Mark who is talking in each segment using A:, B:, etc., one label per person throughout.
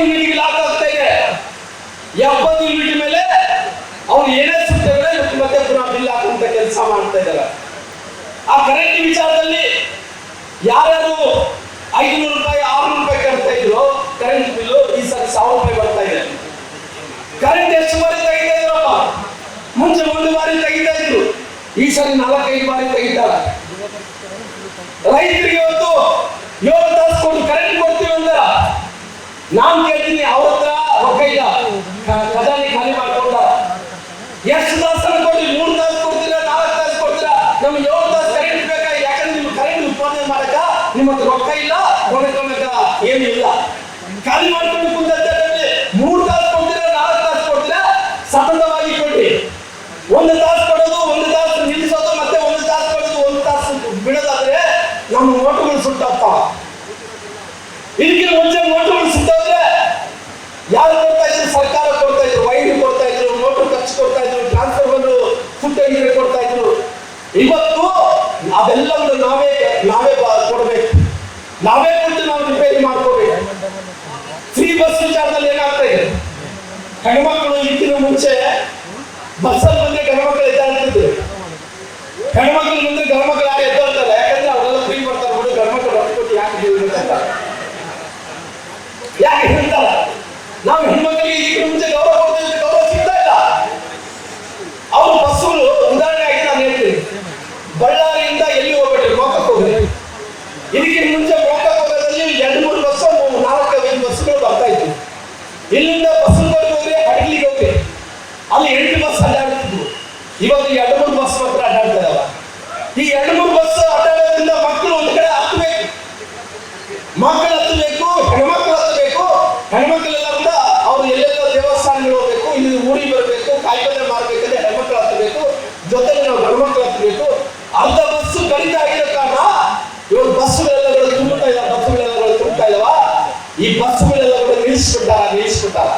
A: ಯೂನಿಟ್ಗೆ ಲಾಕ್ ಆಗ್ತಾ ಇದೆ ಎಪ್ಪತ್ತು ಯೂನಿಟ್ ಮೇಲೆ ಅವ್ರು ಏನೇ ಸುತ್ತೇವೆ ಮತ್ತೆ ಪುನಃ ಬಿಲ್ ಹಾಕುವಂತ ಕೆಲಸ ಮಾಡ್ತಾ ಇದ್ದಾರೆ. ಆ ಕರೆಂಟ್ ವಿಚಾರದಲ್ಲಿ ಯಾರ್ಯಾರು ಐದುನೂರು ರೂಪಾಯಿ, ಆರ್ನೂರು ರೂಪಾಯಿ ಕಟ್ತಾ ಇದ್ರು ಕರೆಂಟ್ ಬಿಲ್ಲು ಈ ಸಲ ಸಾವಿರ ರೂಪಾಯಿ ಬರ್ತಾ ಇದೆ. ಕರೆಂಟ್ ಎಷ್ಟು ಬಾರಿ ತೆಗಿತಾ ಇದ್ರಪ್ಪ? ಮುಂಚೆ ಒಂದು ಬಾರಿ ತೆಗಿತಾ ಇದ್ರು. ಈ ಸಲ ನಾಲ್ಕೈದು ಬಾರಿ ತೆಗಿತಾರೆ. ರೈತರಿಗೆ ಇವತ್ತು ಏಳು ನಾನು ಕೇಳ್ತೀನಿ ಅವ್ರ ರೊಕ್ಕ ಇಲ್ಲ. ಖಜಾನೆ ಖಾಲಿ ಮಾಡ್ಕೊಂಡ. ಎಷ್ಟು ತಾಸು ಕೊಡ್ರಿ ಮೂರು ತಾಸು ಕೊಡ್ತೀರಾ, ನಾಲ್ಕು ತಾಸು ಕೊಡ್ತೀರಾ? ನಮ್ಗೆ ಏಳು ತಾಸು ಕರೆಂಟ್ ಬೇಕಾ? ಯಾಕಂದ್ರೆ ನಿಮ್ಗೆ ಕರೆಂಟ್ ಉತ್ಪಾದನೆ ಮಾಡಕ ನಿಮ್ಮ ಹತ್ರ ರೊಕ್ಕ ಇಲ್ಲ, ಕೊನೆ ಕೊನೆಕ ಏನು ಇಲ್ಲ. ಖಾಲಿ ಮಾಡ್ಕೊಂಡು ಕುಂತ ನಾವೇ ಅಂತ ನಾವು ರಿಪೇರಿ ಮಾಡ್ಕೋಬೇಕು. ಫ್ರೀ ಬಸ್ ವಿಚಾರದಲ್ಲಿ ಏನಾಗ್ತಾ ಇದೆ? ಹೆಣ್ಮಕ್ಳು ಇದ್ದಿನ ಮುಂಚೆ ಬಸ್ಸಲ್ಲಿ ಬಸ್ಗಳೆಲ್ಲ ಕೂಡ ನಿಲ್ಲಿಸ್ಬಿಟ್ಟಾರ ನಿಲ್ಲಿಸ್ಬಿಟ್ಟಾರ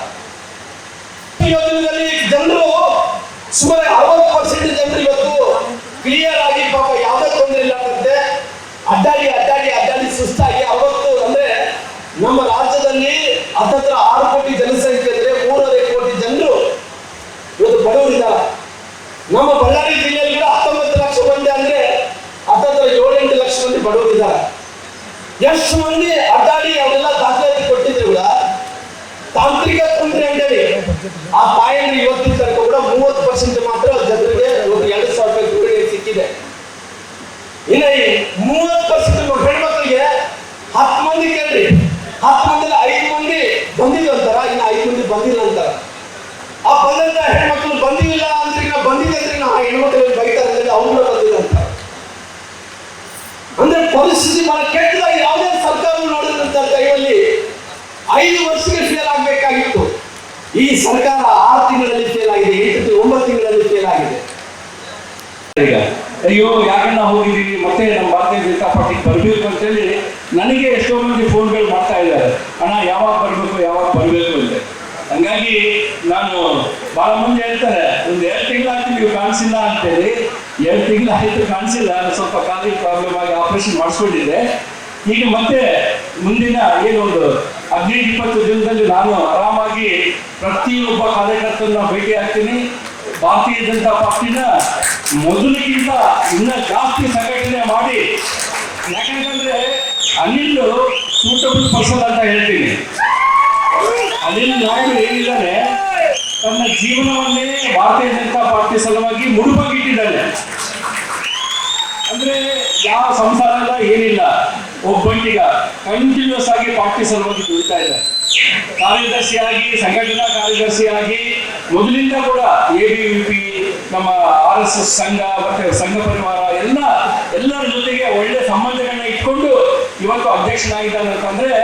A: ಯೋಜನೆಯಲ್ಲಿ ಜನರು ಸುಮಾರು ಅರವತ್ತು ಪರ್ಸೆಂಟ್ ಜನರು ಇವತ್ತು ಕ್ಲಿಯರ್ ಆಗಿ ಪಾಪ ಯಾವುದೇ ತೊಂದರೆ ಇಲ್ಲ ಅಂತೆ. ಅಡ್ಡಾಡಿ ಅಡ್ಡಾಡಿ ಅಡ್ಡಾಡಿ ಸುಸ್ತಾಗಿ ಅವತ್ತು ಅಂದ್ರೆ ನಮ್ಮ ರಾಜ್ಯದಲ್ಲಿ ಹತ್ತತ್ರ ಆರು ಕೋಟಿ ಜನಸಂಖ್ಯೆ ಅಂದ್ರೆ ಮೂರೂವರೆ ಕೋಟಿ ಜನರು ಇವತ್ತು ಬಡವರಿದ್ದಾರೆ. ನಮ್ಮ ಬಳ್ಳಾರಿ ಜಿಲ್ಲೆಯಲ್ಲಿ ಕೂಡ ಹತ್ತೊಂಬತ್ತು ಲಕ್ಷ ಮಂದಿ ಅಂದ್ರೆ ಹತ್ತತ್ರ ಏಳೆಂಟು ಲಕ್ಷ ಮಂದಿ ಬಡವರಿದ್ದಾರೆ. ಎಷ್ಟು ಮಂದಿ ಅಡ್ಡಾಡಿ ಆ ಪಾಯಲ್ಲಿ ಇವತ್ತಿನ ತನಕ ಕೂಡ ಮೂವತ್ತು ಪರ್ಸೆಂಟ್ ಮಾತ್ರ ಜನರಿಗೆ ಒಂದು ಎರಡು ಸಾವಿರ ರೂಪಾಯಿ ದುಡ್ಡು ಸಿಕ್ಕಿದೆ. ಇನ್ನು ಮೂವತ್ತು ಪರ್ಸೆಂಟ್ ಹೆಣ್ಮಕ್ಳಿಗೆ ಹತ್ತು ಮಂದಿ ಕೇಳ್ರಿ. ಹತ್ತು ಮಂದಿ ಐದು ಮಂದಿ ಬಂದಿಲ್ಲ ಅಂತಾರ, ಇನ್ನು ಐದು ಮಂದಿ ಬಂದಿಲ್ಲ ಅಂತಾರ. ಆ ಬಂದಂತ ಹೆಣ್ಮಕ್ಳು ಬಂದಿಲ್ಲ ಅಂದ್ರೆ ನಾ ಬಂದಿದೆ ಅಂದ್ರೆ ನಾ ಹೆಣ್ಮಕ್ಳು ಬೈತಾರೆ ಅಂದ್ರೆ ಅವ್ರನ್ನ ಬಂದಿಲ್ಲ ಅಂತ ಅಂದ್ರೆ ಪರಿಸ್ಥಿತಿ ಬಹಳ ಕೆಟ್ಟದಾಗಿ ಯಾವುದೇ ಸರ್ಕಾರ ನೋಡಿದಂತ ಟೈಮಲ್ಲಿ ಐದು ವರ್ಷಕ್ಕೆ ಈ ಸರ್ಕಾರ ಆರು ತಿಂಗಳಲ್ಲಿ ಫೇಲ್ ಆಗಿದೆ, ಎಂಟು ಒಂಬತ್ತು ತಿಂಗಳಲ್ಲಿ ಫೇಲ್ ಆಗಿದೆ.
B: ಅಯ್ಯೋ ಯಾಕನ್ನ ಹೋಗಿದ್ದೀವಿ ಮತ್ತೆ ನಮ್ಮ ಭಾರತೀಯ ಜನತಾ ಪಾರ್ಟಿಗೆ ಬರಬೇಕು ಅಂತೇಳಿ ನನಗೆ ಎಷ್ಟೋ ಮಂದಿ ಫೋನ್ಗಳು ಮಾಡ್ತಾ ಇದ್ದಾರೆ. ಹಣ ಯಾವಾಗ ಬರಬೇಕು ಯಾವಾಗ ಬರಬೇಕು ಅಂತ. ಹಂಗಾಗಿ ನಾನು ಬಹಳ ಮಂದಿ ಹೇಳ್ತಾರೆ ಒಂದು ಎರಡು ತಿಂಗಳಾಯ್ತು ನೀವು ಕಾಣಿಸಿಲ್ಲ ಅಂತೇಳಿ, ಎರಡು ತಿಂಗಳಾಯ್ತು ಕಾಣಿಸಿಲ್ಲ ನಾನು ಸ್ವಲ್ಪ ಕಾಲಿಗೆ ಪ್ರಾಬ್ಲಮ್ ಆಗಿ ಆಪರೇಷನ್ ಮಾಡಿಸ್ಕೊಂಡಿದ್ದೆ. ಈಗ ಮತ್ತೆ ಮುಂದಿನ ಏನೊಂದು ಹದಿನೈದು, ಇಪ್ಪತ್ತು ದಿನದಲ್ಲಿ ನಾನು ಆರಾಮಾಗಿ ಪ್ರತಿಯೊಬ್ಬ ಕಾರ್ಯಕರ್ತರನ್ನ ಭೇಟಿ ಆಗ್ತೀನಿ. ಭಾರತೀಯ ಜನತಾ ಪಾರ್ಟಿನ ಮೊದಲಿಗಿಂತ ಇನ್ನ ಜಾಸ್ತಿ ಸಂಘಟನೆ ಮಾಡಿ, ಯಾಕಂತಂದ್ರೆ ಅನಿಲ್ ಸೂಟಬಲ್ ಪರ್ಸನ್ ಅಂತ ಹೇಳ್ತೀನಿ. ಅನಿಲ್ ನಾಯ್ಡು ಏನಿದ್ದಾರೆ ತನ್ನ ಜೀವನವನ್ನೇ ಭಾರತೀಯ ಜನತಾ ಪಾರ್ಟಿ ಸಲುವಾಗಿ ಮುಡುಪಾಗಿಟ್ಟಿದ್ದಾನೆ. ಅಂದ್ರೆ ಯಾವ ಸಂಸಾರ ಏನಿಲ್ಲ. ಒಬ್ಬಂಟಿಗ ಕಂಟಿನ್ಯೂಸ್ ಆಗಿ ಪಾರ್ಟಿ ಸಲುವಾಗಿ ದುಡಿತಾ ಇದ್ದಾರೆ. ಕಾರ್ಯದರ್ಶಿಯಾಗಿ, ಸಂಘಟನಾ ಕಾರ್ಯದರ್ಶಿಯಾಗಿ, ಮೊದಲಿಂದ ಕೂಡ ಎ ಬಿ ವಿ ಪಿ ನಮ್ಮ ಆರ್ ಎಸ್ ಎಸ್ ಸಂಘ, ಮತ್ತೆ ಸಂಘ ಪರಿವಾರ, ಎಲ್ಲ, ಎಲ್ಲರ ಜೊತೆಗೆ ಒಳ್ಳೆ ಸಂಬಂಧಗಳನ್ನ ಇಟ್ಕೊಂಡು ಇವತ್ತು ಅಧ್ಯಕ್ಷನಾಗಿದ್ದಾನೆ ಅಂತಂದ್ರೆ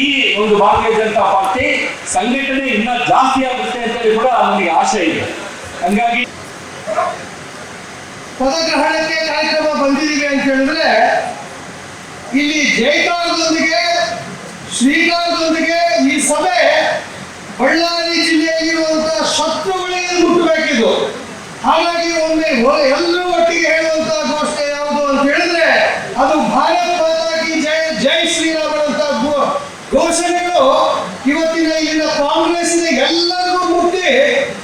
B: ಈ ಒಂದು ಭಾರತೀಯ ಜನತಾ ಪಾರ್ಟಿ ಸಂಘಟನೆ ಇನ್ನ ಜಾಸ್ತಿ ಆಗುತ್ತೆ ಅಂತೇಳಿ ಕೂಡ ನನಗೆ ಆಶೆ ಇದೆ. ಹಂಗಾಗಿ
C: ಪದಗ್ರಹಣಕ್ಕೆ ಕಾರ್ಯಕ್ರಮ ಬಂದಿದ್ದೀವಿ ಅಂತ ಹೇಳಿದ್ರೆ ಇಲ್ಲಿ ಜೈಕಾರದೊಂದಿಗೆ ಶ್ರೀಕಾರದೊಂದಿಗೆ ಈ ಸಭೆ ಬಳ್ಳಾರಿ ಜಿಲ್ಲೆಯಲ್ಲಿರುವಂತಹ ಶತ್ರುಗಳಿಗೆ ಮುಟ್ಟಬೇಕಿದ್ದು ಹಾಗಾಗಿ ಒಮ್ಮೆ ಎಲ್ಲರೂ ಒಟ್ಟಿಗೆ ಹೇಳುವಂತಹ ಘೋಷಣೆ ಯಾವುದು ಅಂತ ಹೇಳಿದ್ರೆ, ಅದು ಭಾರತ ಮಾತಾ ಜಯ, ಜೈ ಶ್ರೀರಾಮನಂತ ಘೋ- ಘೋಷಣೆಗಳು ಇವತ್ತಿನ ಇಲ್ಲಿನ ಕಾಂಗ್ರೆಸ್ನ ಎಲ್ಲರಿಗೂ ಮುಟ್ಟಿ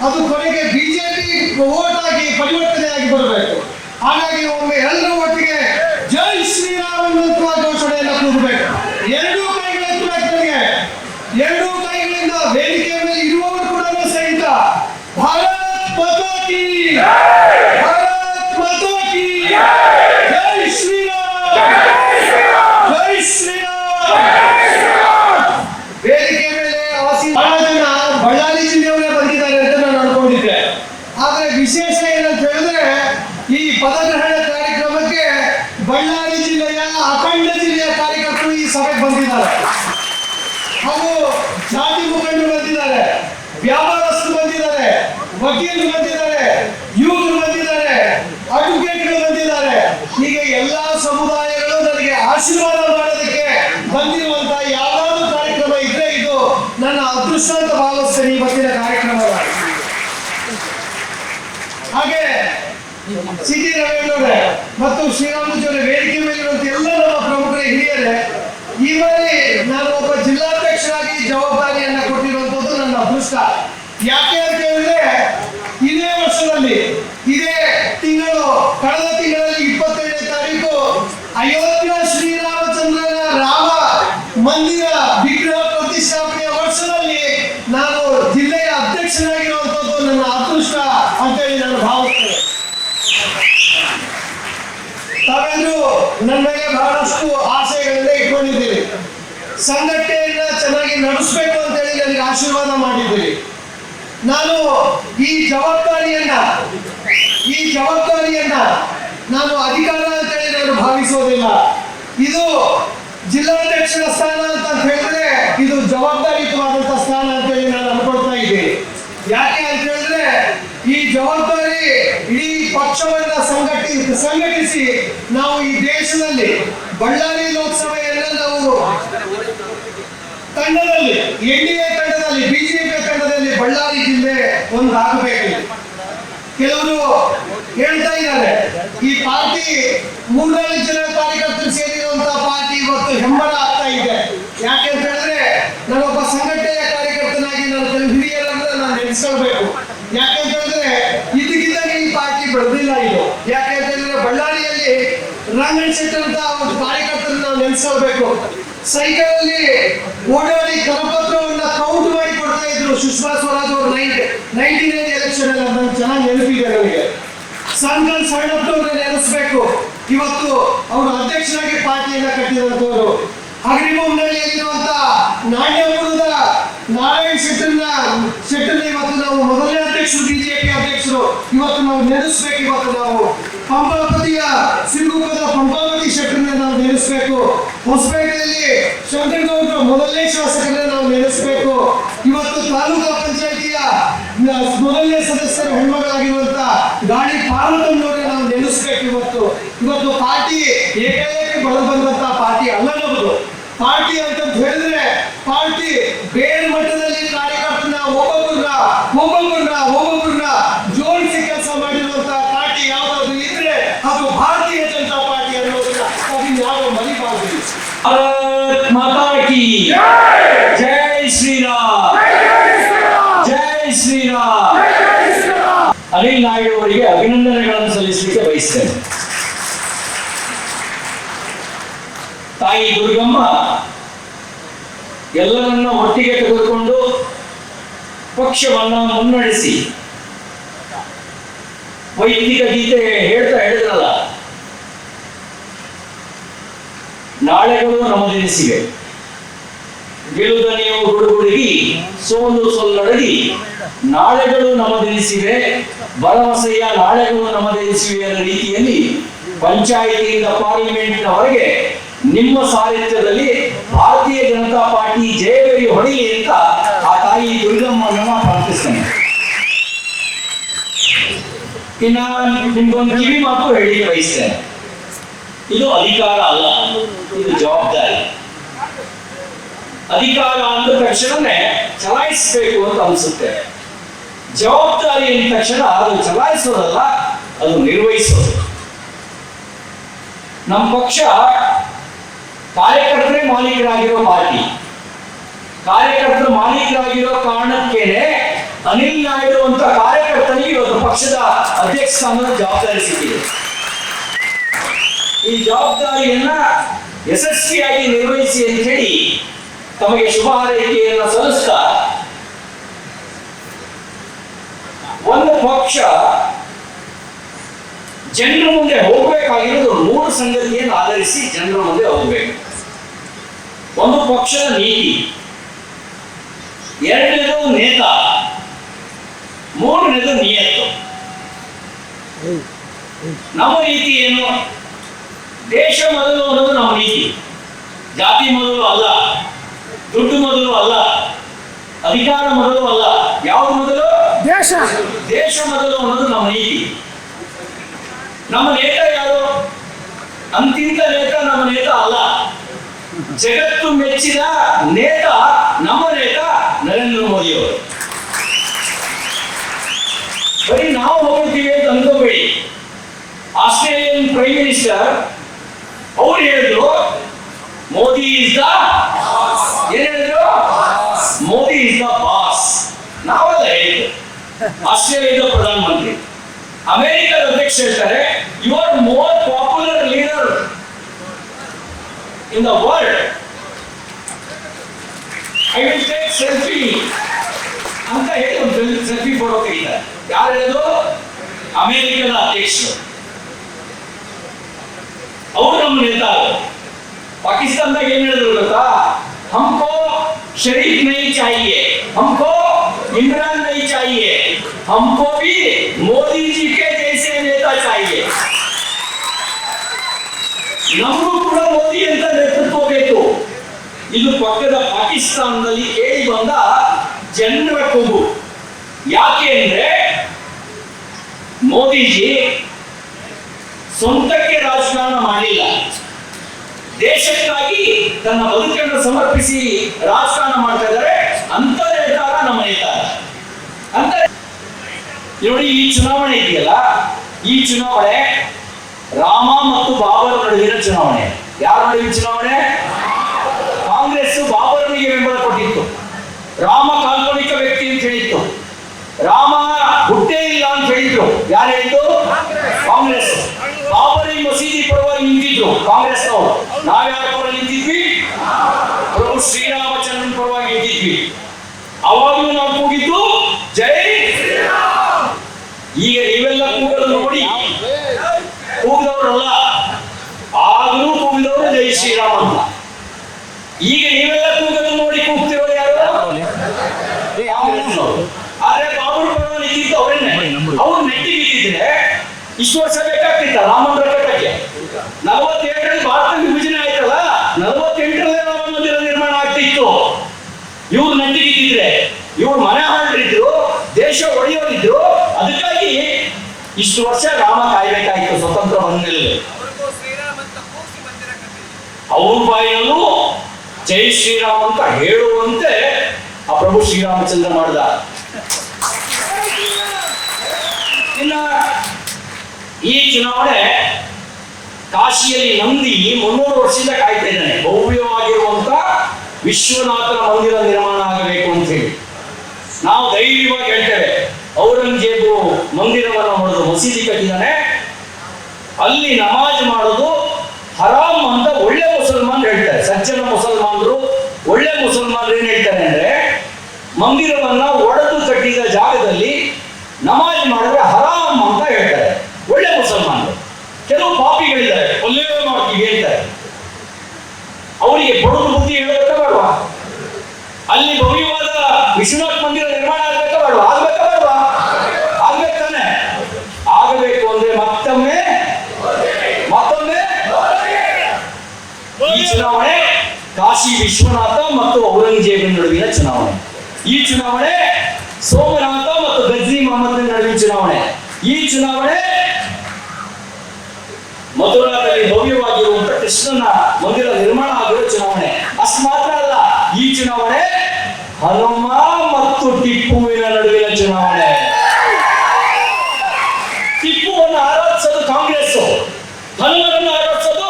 C: ಅದು ಕೊನೆಗೆ ಬಿಜೆಪಿ ಓಟ್ ಆಗಿ ಪರಿವರ್ತನೆ ಆಗಿ ಬರಬೇಕು. ಹಾಗಾಗಿ ಒಮ್ಮೆ ಎಲ್ಲರೂ ಒಟ್ಟಿಗೆ ಜೈ ಶ್ರೀರಾಮ್ ಅನ್ನುವಂತಹ ಘೋಷಣೆಯನ್ನು ಕೂಗಬೇಕು ಎರಡೂ ಕೈಗಳು ಎತ್ತಬೇಕು ನನಗೆ ಎರಡೂ ಕೈಗಳಿಂದ ವೇದಿಕೆ ಮೇಲೆ ಇರುವವರು ಕೂಡ ಸಹಿತ ಭಾರತ್ ಮಾತಾ ಕಿ ಭಾರತ್ ಮಾತಾ ಕಿ ಜೈ ಶ್ರೀರಾಮ್ ಜೈ ಶ್ರೀರಾಮ್ ವೇದಿಕೆ ಮೇಲೆ ಆಸೀನ ಬಹಳ ಜನ ಬಳ್ಳಾರಿ ಜಿಲ್ಲೆಯವರೇ ಬಂದಿದ್ದಾರೆ ಅಂತ ನಾನು ಅನ್ಕೊಂಡಿದ್ದೆ ಆದ್ರೆ ವಿಶೇಷ ಏನಂತ ಹೇಳಿದ್ರೆ ಈ ಪದಗ್ರಹಣ ಕಾರ್ಯಕ್ರಮಕ್ಕೆ ಬಳ್ಳಾರಿ ಜಿಲ್ಲೆಯ ಅಖಂಡ ಜಿಲ್ಲೆಯ ಕಾರ್ಯಕರ್ತರು ಈ ಸಭೆಗೆ ಬಂದಿದ್ದಾರೆ ಹಾಗೂ ಜಾತಿ ಮುಖಂಡರು ಬಂದಿದ್ದಾರೆ ವ್ಯಾಪಾರಸ್ಥರು ಬಂದಿದ್ದಾರೆ ವಕೀಲರು ಬಂದಿದ್ದಾರೆ ಯುವಕರು ಬಂದಿದ್ದಾರೆ ಅಡ್ವೊಕೇಟ್ಗಳು ಬಂದಿದ್ದಾರೆ ಹೀಗೆ ಎಲ್ಲಾ ಸಮುದಾಯಗಳು ನನಗೆ ಆಶೀರ್ವಾದ ಮಾಡೋದಕ್ಕೆ ಬಂದಿರುವಂತ ಯಾವ್ದಾದ್ರು ಕಾರ್ಯಕ್ರಮ ಇದ್ರೆ ಇದು ನನ್ನ ಅದೃಷ್ಟ ಅಂತ ಭಾವಿಸ್ತೇನೆ ಇವತ್ತಿನ ಕಾರ್ಯಕ್ರಮ ಹಾಗೆ ಸಿಟಿ ಟಿ ರವೀಂದ್ರವರೇ ಮತ್ತು ಶ್ರೀರಾಮಜಿ ವೇದಿಕೆ ಮೇಲಿರುವಂತ ಎಲ್ಲ ನಮ್ಮ ಪ್ರಮುಖರ ಹಿರಿಯರೇ, ಈ ಬಾರಿ ನಾನು ಒಬ್ಬ ಜಿಲ್ಲಾಧ್ಯಕ್ಷರಾಗಿ ಜವಾಬ್ದಾರಿಯನ್ನ ಕೊಟ್ಟಿರುವಂತದ್ದು ನನ್ನ ಅದೃಷ್ಟ. ಯಾಕೆ ಅಂತ ಹೇಳಿದ್ರೆ, ಇದೇ ವರ್ಷದಲ್ಲಿ, ಇದೇ ತಿಂಗಳು, ಕಳೆದ ತಿಂಗಳಲ್ಲಿ ಇಪ್ಪತ್ತೈದನೇ ತಾರೀಕು ಅಯೋಧ್ಯ ಶ್ರೀರಾಮಚಂದ್ರನ ರಾಮ ಮಂದಿರ ವಿಗ್ರಹ ಪ್ರತಿಷ್ಠಾಪನೆಯ ವರ್ಷದಲ್ಲಿ ನಾನು ಜಿಲ್ಲೆಯ ಅಧ್ಯಕ್ಷನಾಗಿರುವಂತದ್ದು ನನ್ನ ಅದೃಷ್ಟ ಅಂತೇಳಿ ನಾನು ಭಾವಿಸ್ತೇನೆ ತಾವೆಲ್ಲರೂ ನನ್ನ ಮೇಲೆ ಬಹಳಷ್ಟು ಆಸೆಗಳನ್ನ ಇಟ್ಕೊಂಡಿದ್ದೀರಿ ಸಂಘಟನೆಯನ್ನ ಚೆನ್ನಾಗಿ ನಡೆಸಬೇಕು ಅಂತ ಹೇಳಿ ನನಗೆ ಆಶೀರ್ವಾದ ಮಾಡಿದ್ದೀರಿ. ನಾನು ಈ ಜವಾಬ್ದಾರಿಯನ್ನ ಈ ಜವಾಬ್ದಾರಿಯನ್ನ ನಾನು ಅಧಿಕಾರ ಅಂತ ಹೇಳಿ ನಾನು ಭಾವಿಸೋದಿಲ್ಲ. ಇದು ಜಿಲ್ಲಾಧ್ಯಕ್ಷರ ಸ್ಥಾನ ಅಂತ ಹೇಳಿದ್ರೆ ಇದು ಜವಾಬ್ದಾರಿಯುತವಾದಂತಹ ಸ್ಥಾನ ಅಂತ ಹೇಳಿ ನಾನು ಅನ್ಕೊಳ್ತಾ ಇದ್ದೀನಿ. ಯಾಕೆ ಅಂತ ಹೇಳಿದ್ರೆ ಈ ಜವಾಬ್ದಾರಿ ಪಕ್ಷವನ್ನ ಸಂಘಟಿ ಸಂಘಟಿಸಿ ನಾವು ಈ ದೇಶದಲ್ಲಿ ಬಳ್ಳಾರಿ ಲೋಕಸಭೆಯನ್ನ ನಾವು ತಂಡದಲ್ಲಿ, ಎನ್ ಡಿ ಎ ತಂಡದಲ್ಲಿ ಬಿಜೆಪಿ ತಂಡದಲ್ಲಿ ಬಳ್ಳಾರಿ ಜಿಲ್ಲೆ ಒಂದು ಹಾಕಬೇಕು. ಕೆಲವರು ಹೇಳ್ತಾ ಇದ್ದಾರೆ, ಈ ಪಾರ್ಟಿ ಮೂರ್ನಾಲ್ಕು ಜನ ಕಾರ್ಯಕರ್ತರು ಸೇರಿರುವಂತಹ ಪಾರ್ಟಿ ಇವತ್ತು ಹೆಮ್ಮರ ಆಗ್ತಾ ಇದೆ. ಯಾಕೆ ಅಂತ ಹೇಳಿದ್ರೆ, ನಾನೊಬ್ಬ ಸಂಘಟನೆಯ ಕಾರ್ಯಕರ್ತನಾಗಿ ನಾನು ಹಿರಿಯರನ್ನ ನಾನು ನೆನೆಸ್ಕೊಳ್ಬೇಕು. ಯಾಕೆ ಅಂತ ಹೇಳಿದ್ರೆ ಇದಕ್ಕಿದ್ದಂಗೆ ಈ ಪಾರ್ಟಿ ಬೆಳೆದಿಲ್ಲ ಇದು ಯಾಕೆ ಅಂತ ಹೇಳಿದ್ರೆ ಬಳ್ಳಾರಿಯಲ್ಲಿ ರಂಗನ್ ಶೆಟ್ಟಿ ಅಂತ ಒಂದು ಕಾರ್ಯಕರ್ತರನ್ನ ಸೈಕಲ್ ಅಲ್ಲಿ ಓಡಾಡಿ ಕರಪತ್ರವನ್ನ ಕೌಂಟ್ ಮಾಡಿ ಕೊಡ್ತಾ ಇದ್ರು ಸುಷ್ಮಾ ಸ್ವರಾಜ್ ಅವರು ನೈನ್ಟಿ ನೈನ್ ಎಲೆಕ್ಷನ್ ಅಲ್ಲಿ ಅದನ್ನ ಚೆನ್ನಾಗಿ ನೆನಪಿದೆ ನನಗೆ. ಸಂಕಲ್ ಸಣ್ಣಪ್ಪನವ್ರನ್ನ ನೆನೆಸ್ಬೇಕು. ಇವತ್ತು ಅವರು ಅಧ್ಯಕ್ಷರಾಗಿ ಪಾರ್ಟಿಯನ್ನ ಕಟ್ಟಿದಂತವರು ನಾಣ್ಯ ನಾಣ್ಯಪುರದ ನಾರಾಯಣ್ ಶೆಟ್ಟರ್ನ ಶೆಟ್ಟರ್ನ ಇವತ್ತು ನಾವು ಮೊದಲನೇ ಅಧ್ಯಕ್ಷರು ಬಿಜೆಪಿ ಅಧ್ಯಕ್ಷರು. ಇವತ್ತು ನಾವು ನೆನೆಸ್ಬೇಕು ಇವತ್ತು ನಾವು. ಪಂಪಾಪತಿಯ ಸಿರುಗುಪ್ಪದ ಪಂಪಾವತಿ ಶೆಟ್ಟರ್ನ ನಾವು ನೆನೆಸ್ಬೇಕು. ಹೊಸಪೇಟೆಯಲ್ಲಿ ಶಂಕರಗೌಡ ಮೊದಲನೇ ಶಾಸಕರನ್ನ ನಾವು ನೆನೆಸ್ಬೇಕು. ಇವತ್ತು ತಾಲೂಕು ಪಂಚಾಯಿತಿಯ ಮೊದಲನೇ ಸದಸ್ಯರ ಹೆಣ್ಮಗಳಾಗಿರುವಂತ ಗಾಡಿ ಪಾರ್ವತಮ್ಮನವ್ರನ್ನ ನಾವು ನೆನೆಸ್ಬೇಕು ಇವತ್ತು. ಇವತ್ತು ಪಾರ್ಟಿ ಏಕಾಏಕಿ ಬಲ ಬಂದಂತ ಪಾರ್ಟಿ ಅಲ್ಲ ನಮ್ಮದು ಪಾರ್ಟಿ ಅಂತ ಹೇಳಿದ್ರೆ ಪಾರ್ಟಿ ಬೇರೆ ಮಟ್ಟದಲ್ಲಿ ಕಾರ್ಯಕರ್ತನ, ಒಬ್ಬೊಬ್ಬರನ್ನ ಒಬ್ಬೊಬ್ಬರನ್ನ ಒಬ್ಬೊಬ್ಬರನ್ನ ಜೋಡಿಸಿ ಕೆಲಸ ಮಾಡಿರುವಂತ ಪಾರ್ಟಿ ಯಾವ್ದಾದ್ರು ಇದ್ರೆ ಅದು ಭಾರತೀಯ ಜನತಾ ಪಾರ್ಟಿ ಅನ್ನೋದನ್ನ ಅದನ್ನ ಯಾವ ಮರಿಬಾರ್ದು
B: ಭಾರತ್ ಮಾತಾ ಕಿ ಜೈ ಶ್ರೀರಾಮ್ ಜೈ ಶ್ರೀರಾಮ್ ಅನಿಲ್ ನಾಯ್ಡು ಅವರಿಗೆ ಅಭಿನಂದನೆಗಳನ್ನು ಸಲ್ಲಿಸಲಿಕ್ಕೆ ಬಯಸ್ತೇನೆ. ತಾಯಿ ದುರ್ಗಮ್ಮ ಎಲ್ಲರನ್ನ ಒಟ್ಟಿಗೆ ತೆಗೆದುಕೊಂಡು ಪಕ್ಷವನ್ನ ಮುನ್ನಡೆಸಿ. ವೈದಿಕ ಗೀತೆ ಹೇಳ್ತಾ ಹೇಳಿದ್ರಲ್ಲ ನಾಳೆಗಳು ನಮದೆನಿಸಿವೆ ಗೆಲುದ ನೀವು ಹುಡುಗುಡುಗಿ ಸೋಲು ಸೊಲ್ಲಡಗಿ ನಾಳೆಗಳು ನಮದೆನಿಸಿವೆ ಭರವಸೆಯ ನಾಳೆಗಳು ನಮದೆನಿಸಿವೆ ರೀತಿಯಲ್ಲಿ ಪಂಚಾಯಿತಿಯಿಂದ ಪಾರ್ಲಿಮೆಂಟ್ನವರೆಗೆ ನಿಮ್ಮ ಸಾಹಿತ್ಯದಲ್ಲಿ ಭಾರತೀಯ ಜನತಾ ಪಾರ್ಟಿ ಜಯವೇರಿ ಹೊಡೆಯಲಿ ಅಂತ ಆ ತಾಯಿ ದುರ್ಗಮ್ಮನ ಪ್ರಾರ್ಥಿಸ್ತೇನೆ. ಇನ್ನ ನಿಮ್ಗೊಂದು ಕಿವಿ ಮಾತು ಹೇಳಿ ಬಯಸ್ತೇನೆ. ಇದು ಅಧಿಕಾರ ಅಲ್ಲ. ಇದು ಜವಾಬ್ದಾರಿ. ಅಧಿಕಾರ ಅಂದ ತಕ್ಷಣನೇ ಚಲಾಯಿಸಬೇಕು ಅಂತ ಅನ್ಸುತ್ತೆ. ಜವಾಬ್ದಾರಿ ಅಂದ ತಕ್ಷಣ ಅದು ಚಲಾಯಿಸೋದಲ್ಲ ಅದು ನಿರ್ವಹಿಸೋದು. ನಮ್ಮ ಪಕ್ಷ ಕಾರ್ಯಕರ್ತರೇ ಮಾಲೀಕರಾಗಿರೋ ಪಾರ್ಟಿ. ಕಾರ್ಯಕರ್ತರು ಮಾಲೀಕರಾಗಿರೋ ಕಾರಣಕ್ಕೇನೆ ಅನಿಲ್ ನಾಯ್ಡು ಅಂತ ಕಾರ್ಯಕರ್ತನಿಗೆ ಇವತ್ತು ಪಕ್ಷದ ಅಧ್ಯಕ್ಷ ಸ್ಥಾನದ ಜವಾಬ್ದಾರಿ ಸಿಕ್ಕಿದೆ. ಈ ಜವಾಬ್ದಾರಿಯನ್ನ ಯಶಸ್ವಿಯಾಗಿ ನಿರ್ವಹಿಸಿ ಅಂತ ಹೇಳಿ ತಮಗೆ ಶುಭ ಹಾರೈಕೆಯನ್ನು ಸಲ್ಲಿಸ್ತಾ ಒಂದು ಪಕ್ಷ ಜನರ ಮುಂದೆ ಹೋಗ್ಬೇಕಾಗಿರುವುದು ಮೂರು ಸಂಗತಿಯನ್ನು ಆಧರಿಸಿ ಜನರ ಮುಂದೆ ಹೋಗ್ಬೇಕು. ಒಂದು ಪಕ್ಷದ ನೀತಿ, ಎರಡನೇದು ನೇತ, ಮೂರನೇದು ನಿಯತ್ತು. ನಮ್ಮ ರೀತಿ ಏನು? ದೇಶ ಮೊದಲು ಅನ್ನೋದು ನಮ್ಮ ನೀತಿ. ಜಾತಿ ಮೊದಲು ಅಲ್ಲ ದುಡ್ಡು ಮೊದಲು ಅಲ್ಲ ಅಧಿಕಾರ ಮೊದಲು ಅಲ್ಲ. ಯಾವ ಮೊದಲು
C: ದೇಶ.
B: ದೇಶ ಮೊದಲು ಅನ್ನೋದು ನಮ್ಮ ನೀತಿ. ನಮ್ಮ ನೇತ ಯಾರು? ಅಂತಿಂತ ನೇತ ನಮ್ಮ ನೇತ ಅಲ್ಲ. ಜಗತ್ತು ಮೆಚ್ಚಿದ ನೇತ ನಮ್ಮ ನೇತ ನರೇಂದ್ರ ಮೋದಿ ಅವರು. ಬರೀ ನಾವು ಹೋಗ್ತೀವಿ ಅಂತ ಅನ್ಕೋಬೇಡಿ. ಆಸ್ಟ್ರೇಲಿಯನ್ ಪ್ರೈಮ್ ಮಿನಿಸ್ಟರ್ ಅವ್ರು ಹೇಳಿದ್ರು, ಮೋದಿ ಇಸ್ ದ ಏನ್ ಹೇಳಿದ್ರು? ಮೋದಿ ಇಸ್ ದ ಬಾಸ್ ನಾವಲ್ಲ ಹೇಳಿದ್ರು ಆಸ್ಟ್ರೇಲಿಯಾದ ಪ್ರಧಾನಮಂತ್ರಿ. ಅಮೆರಿಕದ ಅಧ್ಯಕ್ಷ ಹೇಳ್ತಾರೆ you are more popular leader in the world I will take selfie ಅಂತ ಹೇಳಿ ಒಂದು ಸೆಲ್ಫಿ ಫೋಟೋ ತೆಗಿತಾರೆ. ಯಾರು ಹೇಳೋದು ಅಮೆರಿಕದ ಅಧ್ಯಕ್ಷರು. ಅವರು ನಮ್ಮ ನೇತಾರ ಪಾಕಿಸ್ತಾನದಾಗ ಏನ್ ಹೇಳಿದ್ರು ಗೊತ್ತಾ? ಹಮ್ಕೋ ಶರೀಫ್ ನೈ ಚಾಹಿಯೆ, ಹಮ್ಕೋ ಇಮ್ರಾನ್ ನೈ ಚಾಹಿಯೆ, ಹಮ್ಕೋ ಭಿ ಮೋದಿ ಜಿ ಕೆ ಜೈಸೆ ನೇತಾ ಚಾಹಿಯೆ. ನಮಗೂ ಕೂಡ ಮೋದಿ ಅಂತ ನೇತೃತ್ವ ಬೇಕು. ಇದು ಪಕ್ಕದ ಪಾಕಿಸ್ತಾನದಲ್ಲಿ ಕೇಳಿ ಬಂದ ಜನರ ಕೂಗು. ಯಾಕೆ ಅಂದ್ರೆ ಮೋದಿಜಿ ಸ್ವಂತಕ್ಕೆ ದೇಶಕ್ಕಾಗಿ ತನ್ನ ಬದುಕನ್ನು ಸಮರ್ಪಿಸಿ ರಾಜಕಾರಣ ಮಾಡ್ತಾ ಇದ್ದಾರೆ. ಅಂತ ನಿರ್ಧಾರ ನಮ್ಮ ನೇತಾರ ಅಂತ ನೋಡಿ, ಈ ಚುನಾವಣೆ ಇದೆಯಲ್ಲ, ಈ ಚುನಾವಣೆ ರಾಮ ಮತ್ತು ಬಾಬರ್ ನಡುವಿನ ಚುನಾವಣೆ. ಯಾರ ನಡುವಿನ ಚುನಾವಣೆ? ಕಾಂಗ್ರೆಸ್ ಬಾಬರ್ನಿಗೆ ಬೆಂಬಲ ಕೊಟ್ಟಿತ್ತು. ರಾಮ ಕಾಲ್ಪನಿಕ ವ್ಯಕ್ತಿ ಅಂತ ಹೇಳಿತ್ತು. ರಾಮ ಹುಟ್ಟೇ ಇಲ್ಲ ಅಂತ ಹೇಳಿದ್ರು. ಯಾರು ಹೇಳಿದ್ದು? ಕಾಂಗ್ರೆಸ್. ಮಸೀದಿ ಪರವಾಗಿ ನಿಂತಿದ್ರು ಕಾಂಗ್ರೆಸ್ನವರು. ನಾವ್ಯಾರ ಪರ ನಿಂತಿದ್ವಿ? ಪ್ರಭು ಶ್ರೀರಾಮಚಂದ್ರನ್ ಪರವಾಗಿ ನಿಂತಿದ್ವಿ. ಅವಾಗಲೂ ನಾವು ಕೂಗಿದ್ದು ಜೈ ಈಗ ನೀವೆಲ್ಲ ಕೂಗಲು ನೋಡಿ. ಕೂಗಿದವರಲ್ಲ ಶ್ರೀರಾಮ್ ಅಂತ. ಈಗ ನೀವೆಲ್ಲ ಕೂಗಲು ನೋಡಿ ಕೂಗ್ತಿರೋ ಯಾರು. ಆದ್ರೆ ಬಾಬು ಪರವಾಗಿ ನಿಂತಿದ್ದು ಅವರನ್ನೇ ಅವ್ರು ನೆಟ್ಟಿ ಇದ್ದಿದ್ರೆ ಇಷ್ಟು ವರ್ಷ ಬೇಕಾಗ್ತಿತ್ತ? ರಾಮಮಂದಿರ ಕಟ್ಟಕ್ಕೆ ನಲವತ್ತೆಂಟರಲ್ಲಿ ಭಾರತ ವಿಭಜನೆ ಆಯ್ತಲ್ಲ? ನಲವತ್ತೆಂಟರಲ್ಲೇ ರಾಮ ಮಂದಿರ ನಿರ್ಮಾಣ ಆಗ್ತಿತ್ತು. ಇವ್ರು ನಂಟಿಗಿದ್ದಿದ್ರೆ ಇವ್ರು ಮನೆ ಹಾಳಿದ್ರು ದೇಶ ಒಡೆಯೋರಿದ್ರು ಅದಕ್ಕಾಗಿ ಇಷ್ಟು ವರ್ಷ ರಾಮ ಕಾಯ್ಬೇಕಾಗಿತ್ತು ಸ್ವತಂತ್ರ ಬಂದಲ್ಲಿ ಅವ್ರ ಬಾಯಲ್ಲೂ ಜೈ ಶ್ರೀರಾಮ್ ಅಂತ ಹೇಳುವಂತೆ ಆ ಪ್ರಭು ಶ್ರೀರಾಮಚಂದ್ರ ಮಾಡ್ದ. ಇನ್ನ ಈ ಚುನಾವಣೆ ಕಾಶಿಯಲ್ಲಿ ನಂದಿ ಮುನ್ನೂರು ವರ್ಷದಿಂದ ಕಾಯ್ತಾ ಇದ್ದಾನೆ. ಭವ್ಯವಾಗಿರುವಂತ ವಿಶ್ವನಾಥನ ಮಂದಿರ ನಿರ್ಮಾಣ ಆಗಬೇಕು ಅಂತ ಹೇಳಿ. ನಾವು ಧೈರ್ಯವಾಗಿ ಹೇಳ್ತೇವೆ, ಔರಂಗಜೇಬು ಮಂದಿರವನ್ನು ಹೊಡೆದು ಮಸೀದಿ ಕಟ್ಟಿದ್ದಾನೆ. ಅಲ್ಲಿ ನಮಾಜ್ ಮಾಡೋದು ಹರಾಮ್ ಅಂತ ಒಳ್ಳೆ ಮುಸಲ್ಮಾನ್ ಹೇಳ್ತಾರೆ. ಸಜ್ಜನ ಮುಸಲ್ಮಾನರು ಒಳ್ಳೆ ಮುಸಲ್ಮಾನರು ಏನ್ ಹೇಳ್ತಾರೆ ಅಂದ್ರೆ, ಮಂದಿರವನ್ನ ಒಡೆದು ಕಟ್ಟಿದ ಜಾಗದಲ್ಲಿ ನಮಾಜ್ ಮಾಡಿದ್ರೆ ಹರಾಮ್ ಅಂತ ಹೇಳ್ತಾರೆ. ಒಳ್ಳೆ ಮುಸಲ್ಮಾನರು ಕೆಲವು ಪಾಪಿಗಳಿದ್ದಾರೆ ಒಳ್ಳೆಯ ಮಾಡ್ತೀವಿ ಹೇಳ್ತಾರೆ. ಅವರಿಗೆ ಬಡವರು ಬುದ್ಧಿ ಹೇಳಬೇಕಾ ಬೇಡವಾ? ಅಲ್ಲಿ ಭವ್ಯವಾದ ವಿಶ್ವನಾಥ್ ಮಂದಿರ ನಿರ್ಮಾಣ ಆಗ್ಬೇಕಾ ಬೇಡವಾ? ಆಗ್ಬೇಕಾ ಬೇಡವಾ? ಆಗ್ಬೇಕು ತಾನೆ. ಆಗಬೇಕು ಅಂದ್ರೆ ಮತ್ತೊಮ್ಮೆ ಮತ್ತೊಮ್ಮೆ ಈ ಚುನಾವಣೆ ಕಾಶಿ ವಿಶ್ವನಾಥ ಮತ್ತು ಔರಂಗಜೇಬಿನ ನಡುವಿನ ಚುನಾವಣೆ. ಈ ಚುನಾವಣೆ ಸೋಮನಾಥ ಮತ್ತು ಗಜ್ನಿ ಮೊಹಮ್ಮದ್ ನಡುವಿನ ಚುನಾವಣೆ. ಈ ಚುನಾವಣೆ ಮಥುರಾದಲ್ಲಿ ಭವ್ಯವಾಗಿರುವಂತ ಕೃಷ್ಣನ ಮಂದಿರ ನಿರ್ಮಾಣ ಆಗಿರೋ ಚುನಾವಣೆ. ಅಷ್ಟು ಮಾತ್ರ ಅಲ್ಲ, ಈ ಚುನಾವಣೆ ಹನುಮ ಮತ್ತು ಟಿಪ್ಪುವಿನ ನಡುವಿನ ಚುನಾವಣೆ. ಟಿಪ್ಪುವನ್ನು ಆರಾಧಿಸೋದು ಕಾಂಗ್ರೆಸ್ ಹನುಮನನ್ನು ಆರಾಧಿಸೋದು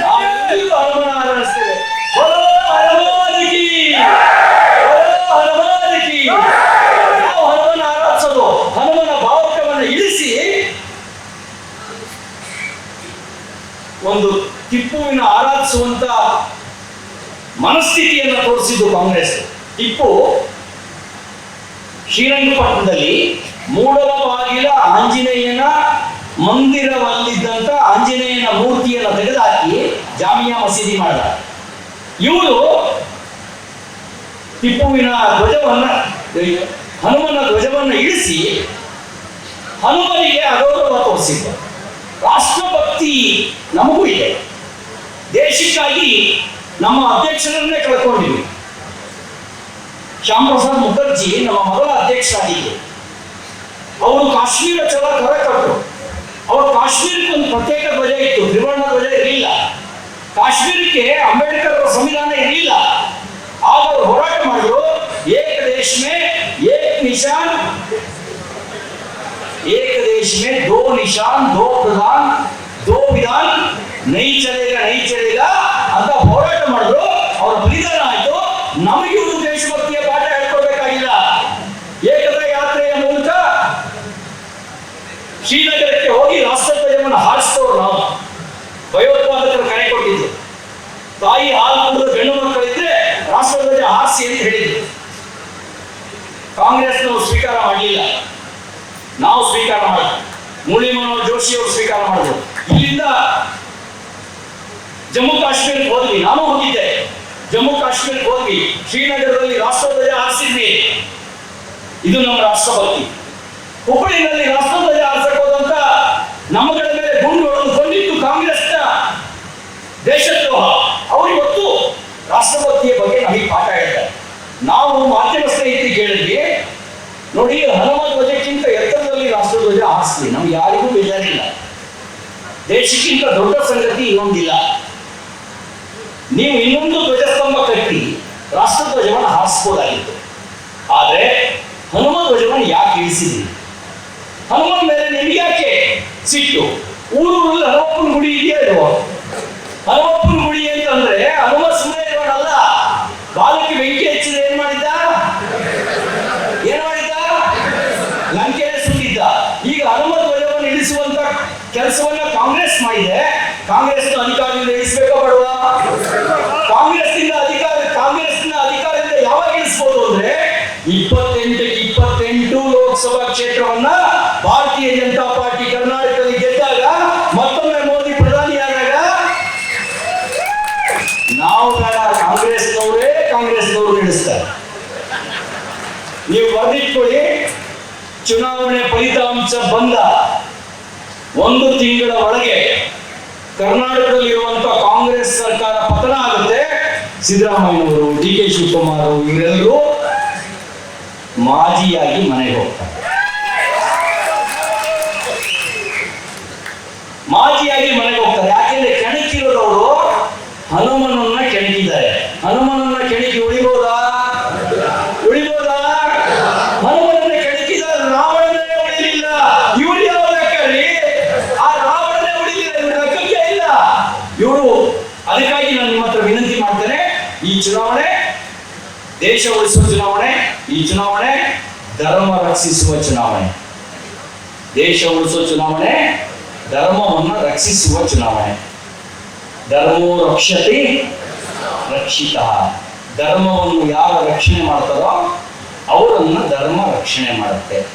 B: ನಾವೆಲ್ಲರೂ ಹನುಮನ ಆರಾಧಿಸ್ತೇವೆ ಬರೋ ಹನುಮಾನಿಗೆ ಬರೋ ಹನುಮಾನಿಗೆ ನಾವು ಹನುಮನ ಆರಾಧಿಸೋದು ಹನುಮನ ಭಾವಕವನ್ನು ಇಳಿಸಿ ಒಂದು ಆರಾಧಿಸುವಂತ ಮನಸ್ಥಿತಿಯನ್ನು ತೋರಿಸಿದ್ದು ಕಾಂಗ್ರೆಸ್. ಟಿಪ್ಪು ಶ್ರೀರಂಗಪಟ್ಟಣದಲ್ಲಿ ಮೂಡಲ ಬಾಗಿಲ ಆಂಜನೇಯನ ಮಂದಿರವಲ್ಲಿದ್ದಂತ ಆಂಜನೇಯನ ಮೂರ್ತಿಯನ್ನು ತೆಗೆದುಹಾಕಿ ಜಾಮಿಯಾ ಮಸೀದಿ ಮಾಡಿದ. ಇವರು ಟಿಪ್ಪುವಿನ ಧ್ವಜವನ್ನ ಹನುಮನ ಧ್ವಜವನ್ನು ಇಳಿಸಿ ಹನುಮನಿಗೆ ಅಗೌರವ ತೋರಿಸಿದ್ದ ರಾಷ್ಟ್ರಭಕ್ತಿ ನಮಗೂ ಇದೆ. ದೇಶಕ್ಕಾಗಿ ನಮ್ಮ ಅಧ್ಯಕ್ಷರನ್ನೇ ಕಳ್ಕೊಂಡಿವಿ ಶ್ಯಾಮ್ ಪ್ರಸಾದ್ ಮುಖರ್ಜಿ ನಮ್ಮ ಮೊದಲ ಅಧ್ಯಕ್ಷರಾಗಿದ್ದರು ಅವರು ಕಾಶ್ಮೀರ ಚಲ ಕರಕಟ್ಟರು ಅವರು ಕಾಶ್ಮೀರಕ್ಕೆ ಒಂದು ಪ್ರತ್ಯೇಕ ಧ್ವಜ ಇತ್ತು ತ್ರಿವರ್ಣ ಧ್ವಜ ಇರಲಿಲ್ಲ ಕಾಶ್ಮೀರಕ್ಕೆ ಅಂಬೇಡ್ಕರ್ ಅವರ ಸಂವಿಧಾನ ಇರಲಿಲ್ಲ ಆಗ ಅವರು ಹೋರಾಟ ಮಾಡಿದ್ರು ಏಕ ದೇಶ ಮೇ ಏಕ್ ನಿಶಾನ್ ಏಕ ದೇಶ ಮೇ ದೋ ನಿಶಾನ್ ದೋ ಪ್ರಧಾನ್ ದೋ ವಿಧಾನ್ ನೈಚರೇಗ ನೈಚರೇಗ ಅಂತ ಹೋರಾಟ ಮಾಡಿದ್ರು. ಅವರ ಬಲಿದಾನ ಆಯ್ತು. ನಮಗೆ ದೇಶಭಕ್ತಿಯ ಪಾಠ ಹೇಳ್ಕೊಡ್ಬೇಕಾಗಿಲ್ಲ. ಏಕತಾ ಯಾತ್ರೆಯ ಮೂಲಕ ಶ್ರೀನಗರಕ್ಕೆ ಹೋಗಿ ರಾಷ್ಟ್ರಧ್ವಜವನ್ನು ಹಾರಿಸಿದವರು ನಾವು. ಭಯೋತ್ಪಾದಕರು ಕರೆ ಕೊಟ್ಟಿದ್ರು. ತಾಯಿ ಹಾಲು ಕುಡಿದ ಗಂಡು ಮಕ್ಕಳಿದ್ರೆ ರಾಷ್ಟ್ರಧ್ವಜ ಹಾರಿಸಿ ಅಂತ ಹೇಳಿದ್ರು. ಕಾಂಗ್ರೆಸ್ನವರು ಸ್ವೀಕಾರ ಮಾಡಲಿಲ್ಲ. ನಾವು ಸ್ವೀಕಾರ ಮಾಡಿದ್ವಿ. ಮುರಳಿ ಮನೋಹರ್ ಜೋಶಿ ಅವರು ಸ್ವೀಕಾರ ಮಾಡಿದ್ರು. ಇಲ್ಲಿಂದ ಜಮ್ಮು ಕಾಶ್ಮೀರಕ್ಕೆ ಹೋದ್ವಿ, ನಾನು ಹೋಗಿದ್ದೆ. ಜಮ್ಮು ಕಾಶ್ಮೀರಕ್ಕೆ ಹೋದ್ವಿ. ಶ್ರೀನಗರದಲ್ಲಿ ರಾಷ್ಟ್ರಧ್ವಜ ಹಾರಿಸಿದ್ವಿ. ಇದು ನಮ್ಮ ರಾಷ್ಟ್ರಭಕ್ತಿ ಹುಬ್ಬಳ್ಳಿನಲ್ಲಿ ರಾಷ್ಟ್ರಧ್ವಜ ಹಾರಿಸಕ್ ಹೋದಂತ ನಮ್ಮಗಳ ಮೇಲೆ ಗುಂಡು ಹೊಡೆದು ಕೊಂಡಿದ್ದು ಕಾಂಗ್ರೆಸ್ನ ದೇಶದ್ರೋಹ. ಅವರು ಇವತ್ತು ರಾಷ್ಟ್ರಭಕ್ತಿಯ ಬಗ್ಗೆ ನಮಗೆ ಪಾಠ ಹೇಳ್ತಾರೆ. ನಾವು ಮಾಧ್ಯಮ ಸ್ನೇಹಿತರಿಗೆ ಕೇಳಿದ್ವಿ ನೋಡಿ, ಹನುಮ ಧ್ವಜಕ್ಕಿಂತ ಎತ್ತರದಲ್ಲಿ ರಾಷ್ಟ್ರಧ್ವಜ ಹಾರಿಸ್ತೀವಿ ನಮ್ಗೆ ಯಾರಿಗೂ ಬೇಜಾರಿಲ್ಲ. ದೇಶಕ್ಕಿಂತ ದೊಡ್ಡ ಸಂಗತಿ ಇನ್ನೊಂದಿಲ್ಲ. ನೀವು ಇನ್ನೊಂದು ಧ್ವಜಸ್ತಂಭ ಕಟ್ಟಿ ರಾಷ್ಟ್ರಧ್ವಜವನ್ನು ಹಾರಿಸ್ಬೋದಾಗಿತ್ತು. ಆದರೆ ಹನುಮ ಧ್ವಜವನ್ನು ಯಾಕೆ ಇಳಿಸಿದ್ರಿ? ಹನುಮನ್ ಮೇಲೆ ನಿಮ್ಗೆ ಯಾಕೆ ಸಿಟ್ಟು? ಊರೂರಲ್ಲಿ ಹನುಮಪ್ಪನ ಗುಡಿ ಇದೆಯಾ ಇಲ್ವೋ ಹನುಮಪ್ಪನ ಗುಡಿ ಅಂತಂದ್ರೆ ಹನುಮ ಸುಮ್ಮನೆ ಇರೋಣಲ್ಲ ಬಾಲಕ್ಕೆ ಬೆಂಕಿ ಹಚ್ಚಿದ ಏನ್ ಮಾಡಿದ್ದ? ಏನ್ ಮಾಡಿದ್ದ? ಲಂಕೆಯನ್ನು ಸುಟ್ಟಿದ್ದ ಈಗ ಹನುಮ ಧ್ವಜವನ್ನು ಇಳಿಸುವಂತ ಕೆಲಸವನ್ನ ಕಾಂಗ್ರೆಸ್ ಮಾಡಿದೆ. ಕಾಂಗ್ರೆಸ್ ಅಧಿಕಾರದಿಂದ ಇಳಿಸಬೇಕ ಬಡವ? ಕಾಂಗ್ರೆಸ್ನಿಂದ ಅಧಿಕಾರ, ಕಾಂಗ್ರೆಸ್ನ ಅಧಿಕಾರದಿಂದ ಯಾವಾಗ ಇಳಿಸ್ಬೋದು ಅಂದ್ರೆ ಇಪ್ಪತ್ತೆಂಟಕ್ಕೆ ಇಪ್ಪತ್ತೆಂಟು ಲೋಕಸಭಾ ಕ್ಷೇತ್ರವನ್ನ ಭಾರತೀಯ ಜನತಾ ಪಾರ್ಟಿ ಕರ್ನಾಟಕದಲ್ಲಿ ಗೆದ್ದಾಗ ಮತ್ತೊಮ್ಮೆ ಮೋದಿ ಪ್ರಧಾನಿಯಾದಾಗ ನಾವು ಕಾಂಗ್ರೆಸ್ನವರೇ ಕಾಂಗ್ರೆಸ್ನವರು ನಡೆಸ್ತಾರೆ ನೀವು ಬರೆದಿಟ್ಕೊಳ್ಳಿ, ಚುನಾವಣೆ ಫಲಿತಾಂಶ ಬಂದ ಒಂದು ತಿಂಗಳ ಒಳಗೆ ಆದಾಗ ಕರ್ನಾಟಕದಲ್ಲಿರುವಂತ ಕಾಂಗ್ರೆಸ್ ಸರ್ಕಾರ ಪತನ ಆಗುತ್ತೆ. ಸಿದ್ದರಾಮಯ್ಯನವರು, ಡಿ ಕೆ ಶಿವಕುಮಾರ್ ಇವರೆಲ್ಲರೂ ಮಾಜಿಯಾಗಿ ಮನೆಗೆ ಹೋಗ್ತಾರೆ. ಮಾಜಿಯಾಗಿ ಮನೆಗೆ ಹೋಗ್ತಾರೆ ಯಾಕೆಂದ್ರೆ ಕೆಣಕಿರೋದವರು ಹನುಮನನ್ನ ಕೆಣಕಿದ್ದಾರೆ ಹನುಮನನ್ನ ಕೆಣಕಿ ಉಳಿಬೋದಾ ಉಳಿಬೋದಾ ಹನುಮನನ್ನ ಕೆಣಕಿದ ರಾವಣನೇ ಉಳಿಲಿಲ್ಲ ಇವ್ರು ಯಾವ ಲೆಕ್ಕರಿ ಆ ರಾವಣನೇ ಉಳಿಲಿಲ್ಲ ಇವ್ರ ಲೆಕ್ಕಕ್ಕೆ ಇಲ್ಲ ಇವರು ಅದಕ್ಕಾಗಿ ನಾನು ನಿಮ್ಮ ಹತ್ರ ವಿನಂತಿ ಮಾಡ್ತೇನೆ ಈ ಚುನಾವಣೆ ದೇಶ ಉಳಿಸುವ ಚುನಾವಣೆ, ಈ ಚುನಾವಣೆ ಧರ್ಮ ರಕ್ಷಿಸುವ ಚುನಾವಣೆ. ದೇಶ ಉಳಿಸುವ ಚುನಾವಣೆ ಧರ್ಮವನ್ನು ರಕ್ಷಿಸುವ ಚುನಾವಣೆ. ಧರ್ಮೋ ರಕ್ಷತೆ ರಕ್ಷಿತ. ಧರ್ಮವನ್ನು ಯಾರು ರಕ್ಷಣೆ ಮಾಡ್ತಾರೋ ಅವರನ್ನು ಧರ್ಮ ರಕ್ಷಣೆ ಮಾಡುತ್ತೆ.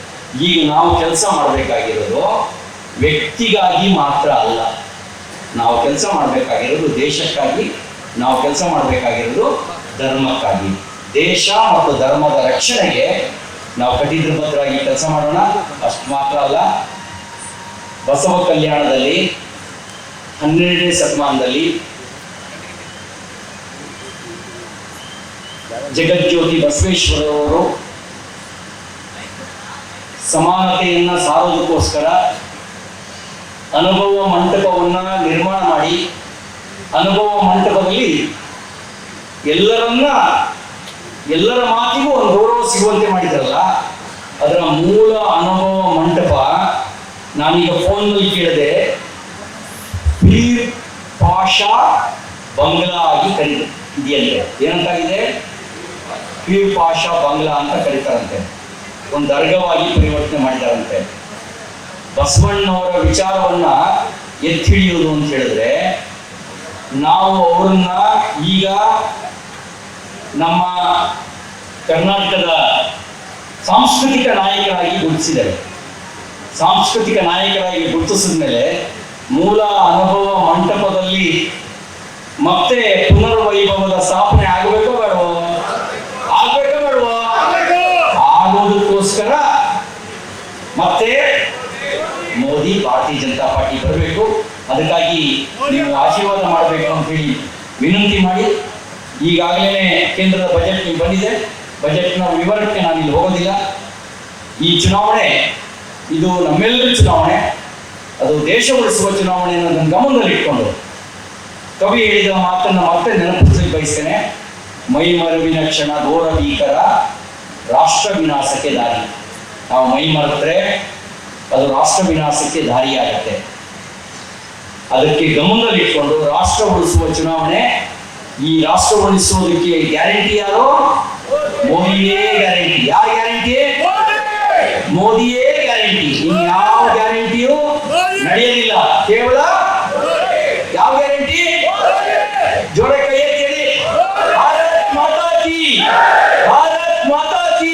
B: ಈಗ ನಾವು ಕೆಲಸ ಮಾಡಬೇಕಾಗಿರೋದು ವ್ಯಕ್ತಿಗಾಗಿ ಮಾತ್ರ ಅಲ್ಲ. ನಾವು ಕೆಲಸ ಮಾಡಬೇಕಾಗಿರೋದು ದೇಶಕ್ಕಾಗಿ ನಾವು ಕೆಲಸ ಮಾಡಬೇಕಾಗಿರೋದು ಧರ್ಮಕ್ಕಾಗಿ. ದೇಶ ಮತ್ತು ಧರ್ಮದ ರಕ್ಷಣೆಗೆ ನಾವು ಕಟಿಬದ್ಧರಾಗಿ ಕೆಲಸ ಮಾಡೋಣ. ಅಷ್ಟು ಮಾತ್ರ ಅಲ್ಲ, ಬಸವ ಕಲ್ಯಾಣದಲ್ಲಿ ಹನ್ನೆರಡನೇ ಶತಮಾನದಲ್ಲಿ ಜಗಜ್ಯೋತಿ ಬಸವೇಶ್ವರವರು ಸಮಾನತೆಯನ್ನ ಸಾರೋದಕ್ಕೋಸ್ಕರ ಅನುಭವ ಮಂಟಪವನ್ನ ನಿರ್ಮಾಣ ಮಾಡಿ ಅನುಭವ ಮಂಟಪದಲ್ಲಿ ಎಲ್ಲರನ್ನ, ಎಲ್ಲರ ಮಾತಿಗೂ ಒಂದು ಗೌರವ ಸಿಗುವಂತೆ ಮಾಡಿದ್ರಲ್ಲ, ಅದರ ಮೂಲ ಅನುಭವ ಮಂಟಪ ನಾನೀಗ ಫೋನ್ನಲ್ಲಿ ಕೇಳಿದೆ. ಪೀರ್ ಪಾಷಾ ಬಂಗ್ಲಾ ಆಗಿ ಕರೀದೆ ಇದೆಯಂತೆ. ಏನಂತಾಗಿದೆ? ಪೀರ್ ಪಾಷಾ ಬಂಗ್ಲಾ ಅಂತ ಕರೀತಾರಂತೆ. ಒಂದು ದರ್ಗವಾಗಿ ಪರಿವರ್ತನೆ ಮಾಡಿದಾರಂತೆ. ಬಸವಣ್ಣವರ ವಿಚಾರವನ್ನ ಎತ್ತಿ ಹಿಡಿಯುವುದು ಅಂತ ಹೇಳಿದ್ರೆ ನಾವು ಅವರನ್ನ ಈಗ ನಮ್ಮ ಕರ್ನಾಟಕದ ಸಾಂಸ್ಕೃತಿಕ ನಾಯಕರಾಗಿ ಗುರುತಿಸಿದ್ದಾರೆ. ಸಾಂಸ್ಕೃತಿಕ ನಾಯಕರಾಗಿ ಗುರುತಿಸಿದ ಮೇಲೆ ಮೂಲ ಅನುಭವ ಮಂಟಪದಲ್ಲಿ ಮತ್ತೆ ಪುನರ್ವೈಭವದ ಸ್ಥಾಪನೆ ಆಗಬೇಕೋ ಬೇಡವೋ? ಆಗ್ಬೇಕೋ ಬೇಡವೋ? ಆಗೋದಕ್ಕೋಸ್ಕರ ಮತ್ತೆ ಮೋದಿ, ಭಾರತೀಯ ಜನತಾ ಪಾರ್ಟಿ ಬರಬೇಕು. ಅದಕ್ಕಾಗಿ ನೀವು ಆಶೀರ್ವಾದ ಮಾಡಬೇಕು ಅಂತ ಹೇಳಿ ವಿನಂತಿ ಮಾಡಿ ಈಗಾಗಲೇ ಕೇಂದ್ರದ ಬಜೆಟ್ ನೀವು ಬಂದಿದೆ. ಬಜೆಟ್ನ ವಿವರಕ್ಕೆ ನಾನು ಇಲ್ಲಿ ಹೋಗೋದಿಲ್ಲ. ಈ ಚುನಾವಣೆ, ಇದು ನಮ್ಮೆಲ್ಲರ ಚುನಾವಣೆ. ಅದು ದೇಶ ಉಳಿಸುವ ನನ್ನ ಅನ್ನೋದನ್ನು ಗಮನದಲ್ಲಿಟ್ಕೊಂಡು ಕವಿ ಹೇಳಿದ ಮಾತನ್ನು ಮತ್ತೆ ನೆನಪಿಸಲಿಕ್ಕೆ ಬಯಸ್ತೇನೆ. ಮೈ ಮರವಿನ ಕ್ಷಣ ಘೋರ ಭೀಕರ, ರಾಷ್ಟ್ರ ವಿನಾಶಕ್ಕೆ ದಾರಿ. ನಾವು ಮೈ ಮರೆತರೆ ಅದು ರಾಷ್ಟ್ರ ವಿನಾಶಕ್ಕೆ ದಾರಿಯಾಗತ್ತೆ. ಅದಕ್ಕೆ ಗಮನದಲ್ಲಿಟ್ಕೊಂಡು ರಾಷ್ಟ್ರ ಉಳಿಸುವ ಚುನಾವಣೆ, ಈ ರಾಷ್ಟ್ರ ಉಳಿಸುವುದಕ್ಕೆ ಗ್ಯಾರಂಟಿ ಯಾರು? ಮೋದಿಯೇ ಗ್ಯಾರಂಟಿ ಯಾರ ಗ್ಯಾರಂಟಿ ಮೋದಿಯೇ ಗ್ಯಾರಂಟಿ ಇನ್ಯಾವ ಗ್ಯಾರಂಟಿಯು ನಡೆಯಲಿಲ್ಲ. ಕೇವಲ ಯಾವ ಗ್ಯಾರಂಟಿ ಜೋಡೆ ಕೈಯಲ್ಲಿ ಎತ್ತಿ ಭಾರತ್ ಮಾತಾ ಕಿ. ಭಾರತ್ ಮಾತಾ ಕಿ.